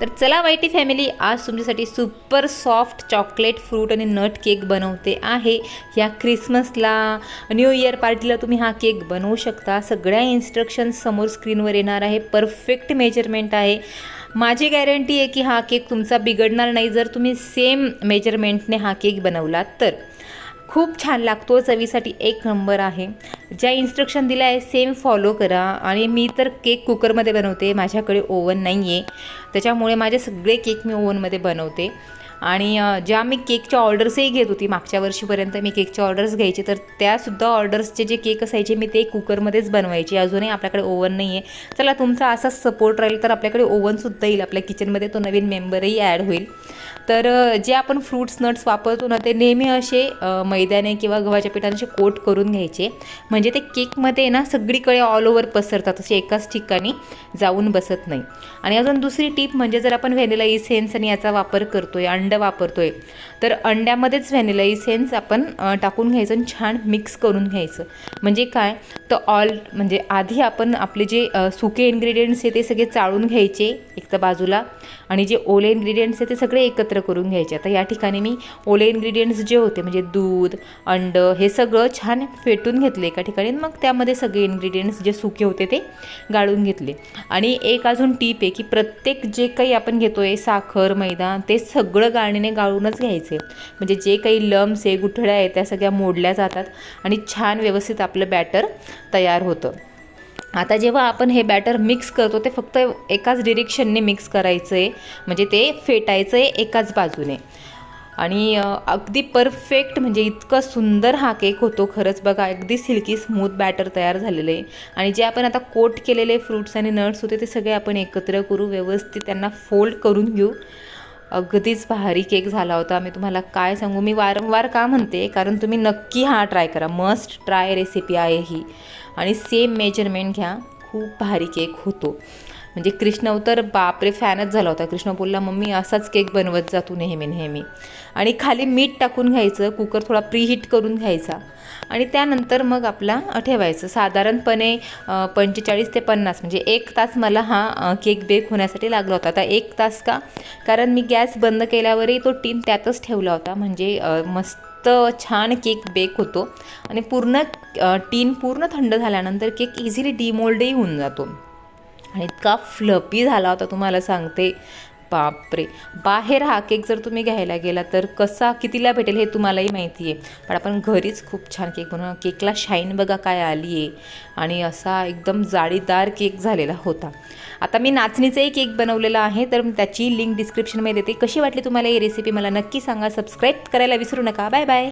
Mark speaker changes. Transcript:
Speaker 1: तर चला YT family आज तुमच्यासाठी सुपर सॉफ्ट चॉकलेट फ्रूट आणि नट केक बनवते आहे. ह्या क्रिसमसला न्यू इयर पार्टीला तुम्ही हा केक बनवू शकता. सगळ्या इन्स्ट्रक्शन्स समोर स्क्रीनवर येणार आहे. परफेक्ट मेजरमेंट आहे. माझी गॅरंटी आहे की हा केक तुमचा बिघडणार नाही. जर तुम्ही सेम मेजरमेंटने हा केक बनवलात तर. खूप छान लागतो. चवीसाठी एक नंबर आहे. ज्या इन्स्ट्रक्शन दिल्या आहे सेम फॉलो करा. आणि मी तर केक कुकरमध्ये बनवते. माझ्याकडे ओवन नाही आहे त्याच्यामुळे माझे सगळे केक मी ओवनमध्ये बनवते. आणि ज्या मी केकच्या ऑर्डर्सही घेत होती मागच्या वर्षीपर्यंत मी केकच्या ऑर्डर्स घ्यायचे तर त्यासुद्धा ऑर्डर्सचे जे केक असायचे मी ते कुकरमध्येच बनवायचे. अजूनही आपल्याकडे ओव्हन नाही आहे चला तुमचा असाच सपोर्ट राहील तर आपल्याकडे ओव्हनसुद्धा येईल. आपल्या किचनमध्ये तो नवीन मेंबरही ॲड होईल. तर जे आपण फ्रूट्स नट्स वापरतो ना ते नेहमी असे मैद्याने किंवा गव्हाच्या पिठाने कोट करून घ्यायचे. म्हणजे ते केकमध्ये ना सगळीकडे ऑल ओव्हर पसरतात. असे एकाच ठिकाणी जाऊन बसत नाही. आणि अजून दुसरी टीप म्हणजे जर आपण व्हॅनिला इसेन्स आणि याचा वापर करतोय अंड वापरतोय. तर अंड्यामध्येच व्हॅनिला इसेन्स आपण टाकून घ्यायचं आणि छान मिक्स करून घ्यायचं. म्हणजे काय? तर ऑल म्हणजे आधी आपण आपले जे सुके इन्ग्रेडियंट्स आहे ते सगळे चाळून घ्यायचे एक तर बाजूला आणि जे ओले इन्ग्रेडियंट्स आहे ते सगळे एकत्र करून घ्यायचे. आता या ठिकाणी मी ओले इन्ग्रेडियंट्स जे होते म्हणजे दूध अंड हे सगळं छान फेटून घेतले एका ठिकाणी मग त्यामध्ये सगळे इन्ग्रेडियंट्स जे सुके होते ते गाळून घेतले. आणि एक अजून टीप आहे की प्रत्येक जे काही आपण घेतो आहे साखर मैदा ते सगळं गाळणीने गाळूनच घ्यायचे. म्हणजे जे काही लम्स आहे गुठळ्या आहे त्या सगळ्या मोडल्या जातात आणि छान व्यवस्थित आपलं बॅटर तयार होतं. आता जेव्हा आपण हे बॅटर मिक्स करतो ते फक्त एकाच डिरेक्शनने मिक्स करायचं आहे म्हणजे ते फेटायचं आहे एकाच बाजूने. आणि अगदी परफेक्ट म्हणजे इतकं सुंदर हा केक होतो खरंच बघा. अगदी सिल्की स्मूथ बॅटर तयार झालेलं आहे. आणि जे आपण आता कोट केलेले फ्रूट्स आणि नट्स होते ते सगळे आपण एकत्र करू व्यवस्थित त्यांना फोल्ड करून घेऊ. अगदीच भारी केक झाला होता. मी तुम्हाला काय सांगू? मी वारंवार का म्हणते? कारण तुम्ही नक्की हा ट्राय करा. मस्ट ट्राय रेसिपी आहे ही. आणि सेम मेजरमेंट घ्या. खूप भारी केक होतो. म्हणजे कृष्ण तर बापरे फॅनच झाला होता. कृष्ण बोलला मम्मी असाच केक बनवत जा तू नेहमी नेहमी. आणि खाली मीठ टाकून घ्यायचं कुकर थोडा प्रीहीट करून घ्यायचा. आणि त्यानंतर मग आपला ठेवायचं. साधारणपणे पंचेचाळीस ते पन्नास म्हणजे एक तास मला हा केक बेक होण्यासाठी लागला होता. आता एक तास का? कारण मी गॅस बंद केल्यावरही तो टीन त्यातच ठेवला होता. म्हणजे मस्त छान केक बेक होतो. आणि पूर्ण टीन पूर्ण थंड झाल्यानंतर केक इझिली डिमोल्डही होऊन जातो. आणि इतका फ्लपी झाला होता तुम्हाला सांगते. बापरे. बाहेर हा केक जर तुम्ही घ्यायला गेला तर कसा कितीला भेटेल हे तुम्हालाही माहिती आहे. पण आपण घरीच खूप छान केक बनवू केकला शाईन बघा काय आली आहे आणि असा एकदम जाळीदार केक झालेला होता. आता मी नाचणीचाही केक बनवलेला आहे तर त्याची लिंक डिस्क्रिप्शनमध्ये देते. कशी वाटली तुम्हाला ही रेसिपी मला नक्की सांगा. सबस्क्राईब करायला विसरू नका. Bye bye